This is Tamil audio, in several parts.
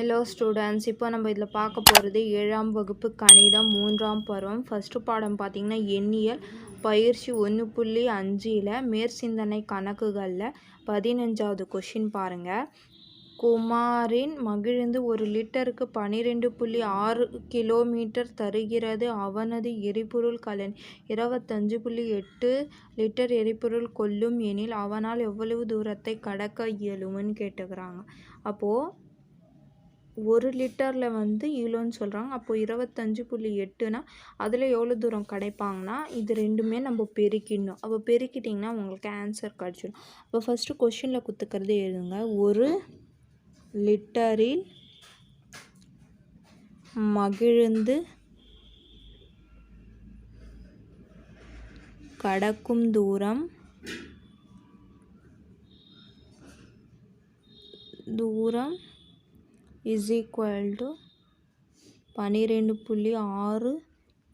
ஹலோ ஸ்டூடெண்ட்ஸ் இப்போ நம்ம இதில் பார்க்க போகிறது ஏழாம் வகுப்பு கணிதம் மூன்றாம் பருவம். ஃபஸ்ட்டு பாடம் பார்த்திங்கன்னா எண்ணியல் பயிற்சி ஒன்று புள்ளி அஞ்சில் மேற்சிந்தனை கணக்குகளில் பதினஞ்சாவது கொஷின் பாருங்கள் குமாரின் மகிழ்ந்து ஒரு லிட்டருக்கு பன்னிரெண்டு புள்ளி ஆறு கிலோமீட்டர் தருகிறது. அவனது எரிபொருள் கலன் இருபத்தஞ்சு புள்ளி எட்டு லிட்டர் எரிபொருள் கொள்ளும் எனில் அவனால் எவ்வளவு தூரத்தை கடக்க இயலும்னு கேட்டுக்கிறாங்க. அப்போது ஒரு லிட்டரில் வந்து இவ்வளோன்னு சொல்கிறாங்க அப்போது இருபத்தஞ்சு புள்ளி எட்டுனா அதில் எவ்வளோ தூரம் கிடைப்பாங்கன்னா இது ரெண்டுமே நம்ம பெருக்கிடணும். அப்போ பெருக்கிட்டிங்கன்னா உங்களுக்கு ஆன்சர் கிடச்சிடும். அப்போ ஃபஸ்ட்டு கொஷினில் குத்துக்கிறது எழுதுங்க. ஒரு லிட்டரில் மகிழ்ந்து கடக்கும் தூரம் தூரம் இஸ் ஈக்குவல் டு பன்னிரெண்டு புள்ளி ஆறு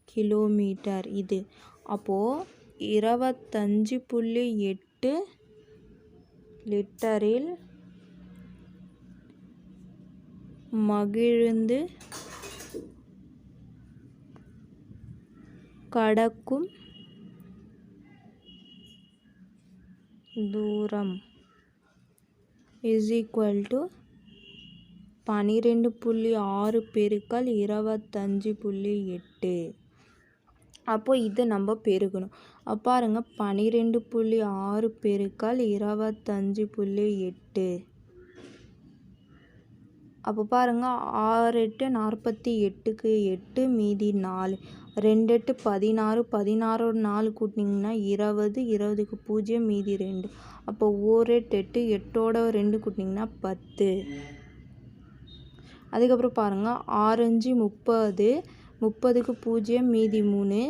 கிலோமீட்டர் இது. அப்போது இருபத்தஞ்சி புள்ளி எட்டு லிட்டரில் மகிழ்ந்து கடக்கும் தூரம் இஸ் ஈக்குவல் டு பன்னிரெண்டு புள்ளி ஆறு பெருக்கல் இருபத்தஞ்சி புள்ளி எட்டு. அப்போது இதை நம்ம பெருகணும். அப்போ பாருங்க பன்னிரெண்டு புள்ளி ஆறு பெருக்கல் இருபத்தஞ்சி புள்ளி எட்டு. அப்போ பாருங்கள் ஆறு எட்டு நாற்பத்தி எட்டுக்கு எட்டு மீதி நாலு. ரெண்டு எட்டு பதினாறு பதினாறோட நாலு கூட்டினிங்கன்னா இருபது இருபதுக்கு பூஜ்ஜியம் மீதி ரெண்டு. அப்போ ஓர் எட்டு எட்டு எட்டோட ரெண்டு கூட்டினிங்கன்னா பத்து. அதுக்கப்புறம் பாருங்கள் ஆறஞ்சு முப்பது முப்பதுக்கு பூஜ்ஜியம் மீதி மூணு.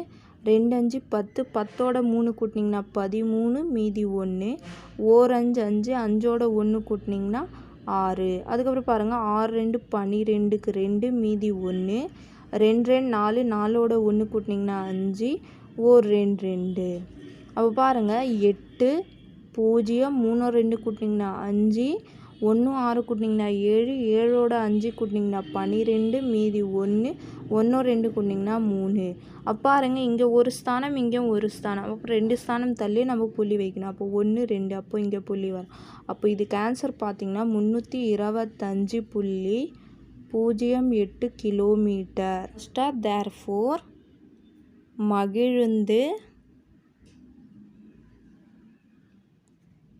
ரெண்டு அஞ்சு பத்து பத்தோட மூணு கூட்டினீங்கன்னா பதிமூணு மீதி ஒன்று. ஓரஞ்சு அஞ்சு அஞ்சு அஞ்சோட ஒன்று கூட்டினீங்கன்னா ஆறு. அதுக்கப்புறம் பாருங்கள் ஆறு ரெண்டு பன்னிரெண்டுக்கு ரெண்டு மீதி ஒன்று. ரெண்டு ரெண்டு நாலு நாலோட ஒன்று கூட்டினீங்கன்னா அஞ்சு. ஓர் ரெண்டு ரெண்டு. அப்போ பாருங்கள் எட்டு பூஜ்ஜியம் மூணு ரெண்டு கூட்டினீங்கன்னா அஞ்சு. ஒன்று ஆறு கூட்டினிங்கன்னா ஏழு ஏழோட அஞ்சு கூட்டினிங்கன்னா பன்னிரெண்டு மீதி ஒன்று ஒன்று ரெண்டு கூட்டினிங்கன்னா மூணு. அப்போ பாருங்க இங்கே ஒரு ஸ்தானம் இங்கே ஒரு ஸ்தானம். அப்போ ரெண்டு ஸ்தானம் தள்ளி நம்ம புள்ளி வைக்கணும். அப்போ ஒன்று ரெண்டு அப்போ இங்கே புள்ளி வரும். அப்போ இதுக்கு ஆன்சர் பார்த்திங்கன்னா முந்நூற்றி இருபத்தஞ்சி புள்ளி பூஜ்ஜியம் எட்டு கிலோமீட்டர் ஸ்டார் தேர் ஃபோர் மகிழுந்து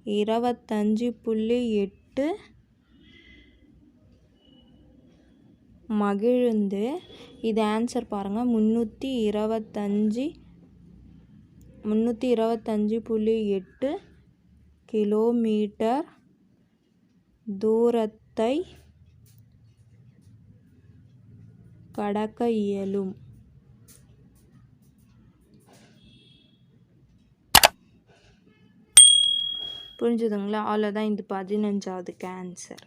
இருபத்தஞ்சி புள்ளி எட்டு மகிழ்ந்து இது ஆன்சர் பாருங்கள் முந்நூற்றி இருபத்தஞ்சி முந்நூற்றி இருபத்தஞ்சி புள்ளி எட்டு கிலோமீட்டர் தூரத்தை கடக்க இயலும். புரிஞ்சுதுங்களா? அவ்வளோதான் இது பதினஞ்சாவது கேன்சர்